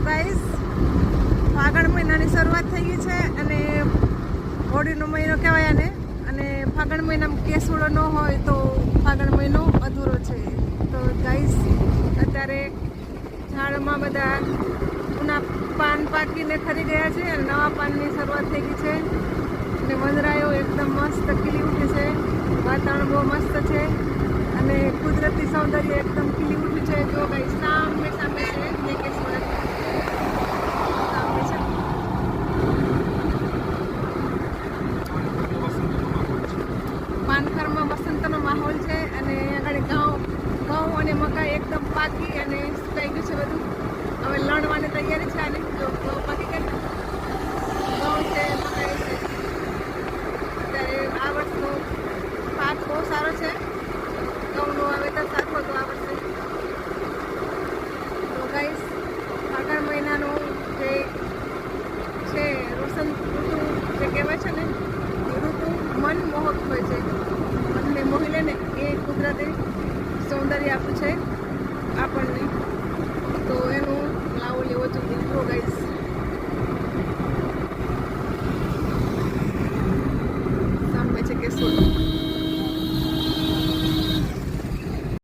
Guys ફાગણ મહિનાની શરૂઆત થઈ ગઈ છે અને હોળીનો મહિનો કહેવાય આને. અને ફાગણ મહિનામાં કેસુડો ન હોય તો ફાગણ મહિનો અધૂરો છે. તો ગાઈસ અત્યારે ઝાડમાં બધા જૂના પાન પાકીને ખરી ગયા છે અને નવા પાનની શરૂઆત થઈ ગઈ છે. અને વંદરાયો એકદમ મસ્ત, ખીલી ઉઠી છે. વાતાવરણ બહુ મસ્ત છે. અને કુદરતી સૌંદર્ય એકદમ ખીલી ઉઠ્યું છે જો ગાઈસ સામે સામે છે મેઘેશ્વર સામે છે પાનખરમાં વસંતનો માહોલ છે અને આગળ ઘઉં ઘઉં અને મકાઈ એકદમ પાકી અને સુકાઈ ગયું છે બધું. હવે લણવાની તૈયારી છે આની જો પાકી ગયા. ઘઉં છે, મકાઈ છે. અત્યારે આ વર્ષનો પાક બહુ સારો છે. ઘઉંનું વાવેતર સારું હતું આ વર્ષે. તો ગાઈસ આગળ મહિનાનું જે છે, રોશન ઋતુ જે કહેવાય છે ને, ઋતુ મનમોહક હોય છે. કરી આપ્યું છે આપણને. તો એનું લાવો લેવો જોઈએ જો ગાઈશ સામે છે કે શું